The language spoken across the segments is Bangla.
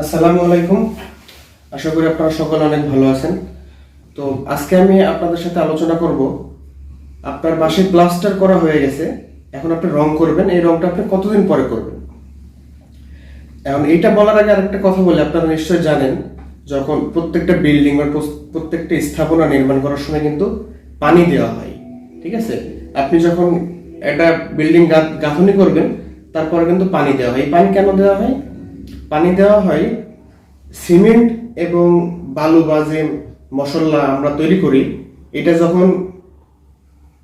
আসসালামু আলাইকুম। আশা করি আপনারা সকলে অনেক ভালো আছেন। তো আজকে আমি আপনাদের সাথে আলোচনা করব। আপনার বাসায় প্লাস্টার করা হয়ে গেছে। এখন আপনি রং করবেন। এই রংটা আপনি কতদিন পরে করবেন? এখন এইটা বলার আগে আরেকটা কথা বলি। আপনারা নিশ্চয়ই জানেন, যখন প্রত্যেকটা বিল্ডিং বা প্রত্যেকটা স্থাপনা নির্মাণ করার সময় কিন্তু পানি দেওয়া হয়। ঠিক আছে? আপনি যখন একটা বিল্ডিং গাঁথনি করবেন, তারপরে কিন্তু পানি দেওয়া হয়। পানি কেন দেওয়া হয়? পানি দেওয়া হয়, সিমেন্ট এবং বালু বা যে মশলা আমরা তৈরি করি, এটা যখন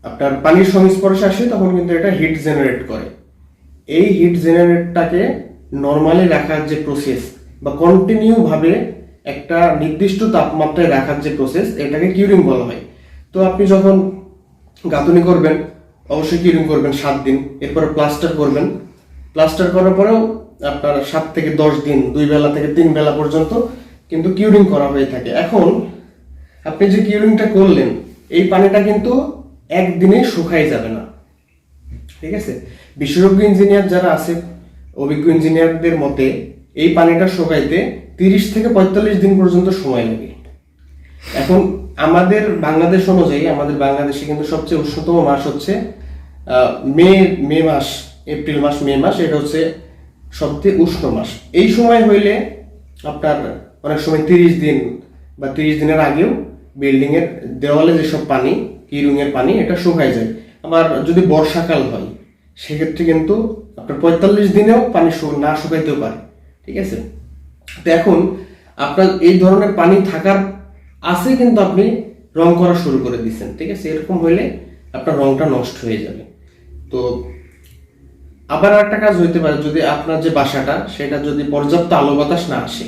আপনার পানির সংস্পর্শে আসে, তখন কিন্তু এটা হিট জেনারেট করে। এই হিট জেনারেটটাকে নর্মালি রাখার যে প্রসেস বা কন্টিনিউ ভাবে একটা নির্দিষ্ট তাপমাত্রায় রাখার যে প্রসেস এটাকে কিউরিং বলা হয়। তো আপনি যখন গাঁথনি করবেন, অবশ্যই কিউরিং করবেন সাত দিন, এরপরে প্লাস্টার করবেন। প্লাস্টার করার পরেও আপনার সাত থেকে দশ দিন, দুই বেলা থেকে তিন বেলা পর্যন্ত কিন্তু কিউরিং করা হয়ে থাকে। এখন আপনি যে কিউরিংটা করলেন, এই পানিটা কিন্তু একদিনে শুকাই যাবে না। ঠিক আছে? বিশেষজ্ঞ ইঞ্জিনিয়ার যারা আছে, অভিজ্ঞ ইঞ্জিনিয়ারদের মতে এই পানিটা শুকাইতে তিরিশ থেকে পঁয়তাল্লিশ দিন পর্যন্ত সময় লাগে। এখন আমাদের বাংলাদেশ অনুযায়ী, আমাদের বাংলাদেশে কিন্তু সবচেয়ে উষ্ণতম মাস হচ্ছে মে মে মাস, এপ্রিল মাস, মে মাস, এটা হচ্ছে সবচেয়ে উষ্ণ মাস। এই সময় হইলে আপনার অনেক সময় তিরিশ দিন বা তিরিশ দিনের আগেও বিল্ডিং এর দেওয়ালে যেসব পানি কিরুং এর পানি, এটা শুকায় যায়। আবার যদি বর্ষাকাল হয়, সেক্ষেত্রে কিন্তু আপনার পঁয়তাল্লিশ দিনেও পানি না শুকাইতেও পারে। ঠিক আছে? তো এখন আপনার এই ধরনের পানি থাকার আছে কিন্তু আপনি রং করা শুরু করে দিচ্ছেন ঠিক আছে? এরকম হইলে আপনার রংটা নষ্ট হয়ে যাবে। তো আবার একটা কাজ হইতে পারে, যদি আপনার যে বাসাটা, সেটা যদি পর্যাপ্ত আলো বাতাস না আসে,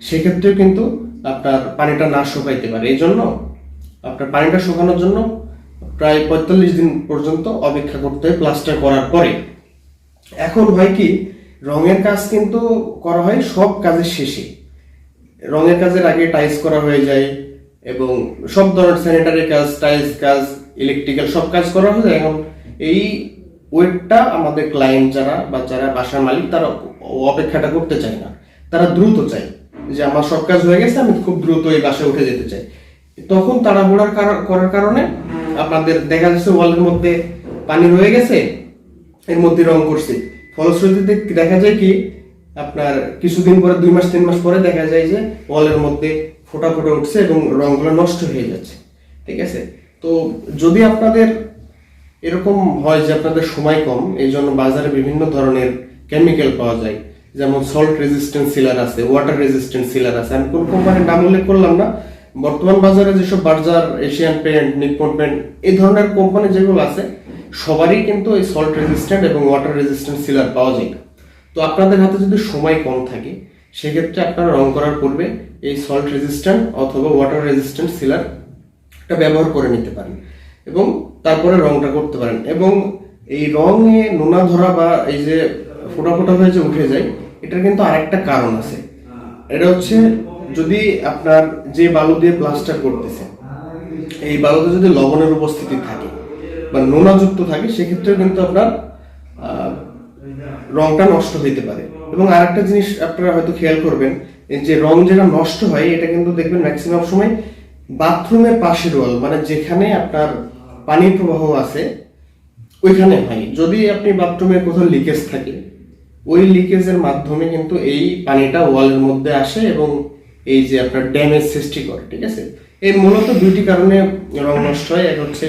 সেক্ষেত্রেও কিন্তু আপনার পানিটা না শুকাইতে পারে। এই জন্য আপনার পানিটা শুকানোর জন্য প্রায় পঁয়তাল্লিশ দিন পর্যন্ত অপেক্ষা করতে হয় প্লাস্টার করার পরে। এখন হয় কি, রঙের কাজ কিন্তু করা হয় সব কাজের শেষে। রঙের কাজের আগে টাইলস করা হয়ে যায় এবং সব ধরনের স্যানিটারি কাজ, টাইলস কাজ, ইলেকট্রিক্যাল সব কাজ করা হয়ে যায়। এখন এই ওয়েটটা আমাদের ক্লায়েন্ট যারা বা যারা বাসার মালিক, তারা অপেক্ষাটা করতে চায় না। তারা দ্রুত চায় যে আমার সব কাজ হয়ে গেছে, আমি খুব দ্রুত এই বাসায় উঠে যেতে চাই। তখন তাড়াহুড়ার কার- করার কারণে আপনাদের দেখা যাচ্ছে ওয়ালের মধ্যে পানি রয়ে গেছে, এর মধ্যে রং করছে। ফলশ্রুতিতে দেখা যায় কি, আপনার কিছুদিন পরে, দুই মাস, তিন মাস পরে দেখা যায় যে ওয়ালের মধ্যে ফোটা ফোটা উঠছে এবং রংগুলো নষ্ট হয়ে যাচ্ছে। ঠিক আছে? তো যদি আপনাদের এরকম হয় যে আপনাদের সময় কম এই জন্য বাজারে বিভিন্ন ধরনের কেমিক্যাল পাওয়া যায়। যেমন সল্ট রেজিস্ট্যান্ট সিলার আছে ওয়াটার রেজিস্ট্যান্ট সিলার আছে। আমি কোন কোম্পানির নাম উল্লেখ করলাম না। বর্তমান বাজারে যেসব Berger Asian paint Nippon paint এই ধরনের কোম্পানি যেগুলো আছে, সবারই কিন্তু এই সল্ট রেজিস্ট্যান্ট এবং ওয়াটার রেজিস্ট্যান্ট সিলার পাওয়া যায় না। তো আপনাদের হাতে যদি সময় কম থাকে, সেক্ষেত্রে আপনারা রং করার পূর্বে এই সল্ট রেজিস্ট্যান্ট অথবা ওয়াটার রেজিস্ট্যান্ট সিলার এটা ব্যবহার করে নিতে পারেন। এবং তারপরে রংটা করতে পারেন। এবং এই রঙে নোনা ধরা বা এই যে ফোটা ফোটা হয়ে যে উঠে যায়, এটার কিন্তু আরেকটা কারণ আছে। এটা হচ্ছে যদি আপনার যে বালু দিয়ে প্লাস্টার করতেছে, এই বালুতে যদি লবণের উপস্থিতি থাকে বা নোনাযুক্ত থাকে, সেক্ষেত্রেও কিন্তু আপনার রংটা নষ্ট হইতে পারে। এবং আরেকটা জিনিস আপনারা হয়তো খেয়াল করবেন যে রং যেটা নষ্ট হয়, এটা কিন্তু দেখবেন ম্যাক্সিমাম সময় বাথরুমের পাশের ওয়াল মানে যেখানে আপনার পানির প্রবাহ আছে, ওইখানে হয়। যদি আপনি বাথরুমে কোথাও লিকেজ থাকে, ওই লিকেজের মাধ্যমে কিন্তু এই পানিটা ওয়ালের মধ্যে আসে এবং এই যে আপনার ড্যামেজ সৃষ্টি করে, ঠিক আছে? এই মূলত দুইটি কারণে রং নষ্ট হয়। এক হচ্ছে,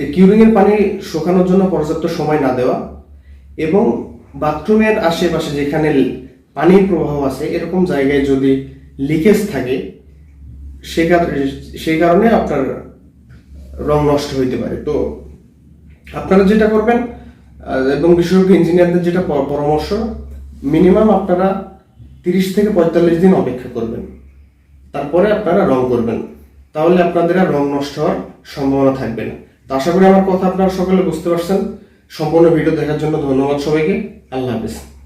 এই কিউরিং এর পানি শুকানোর জন্য পর্যাপ্ত সময় না দেওয়া এবং বাথরুমের আশেপাশে যেখানে পানির প্রবাহ আছে, এরকম জায়গায় যদি লিকেজ থাকে, সে সেই কারণে আপনার রং নষ্ট হইতে পারে। তো আপনারা যেটা করবেন এবং বিশেষজ্ঞ ইঞ্জিনিয়ারদের যেটা পরামর্শ, মিনিমাম আপনারা তিরিশ থেকে পঁয়তাল্লিশ দিন অপেক্ষা করবেন। তারপরে আপনারা রং করবেন। তাহলে আপনাদের আর রং নষ্ট হওয়ার সম্ভাবনা থাকবে না। তো আশা করি আমার কথা আপনারা সকলে বুঝতে পারছেন। সম্পূর্ণ ভিডিও দেখার জন্য ধন্যবাদ সবাইকে। আল্লাহ হাফিজ।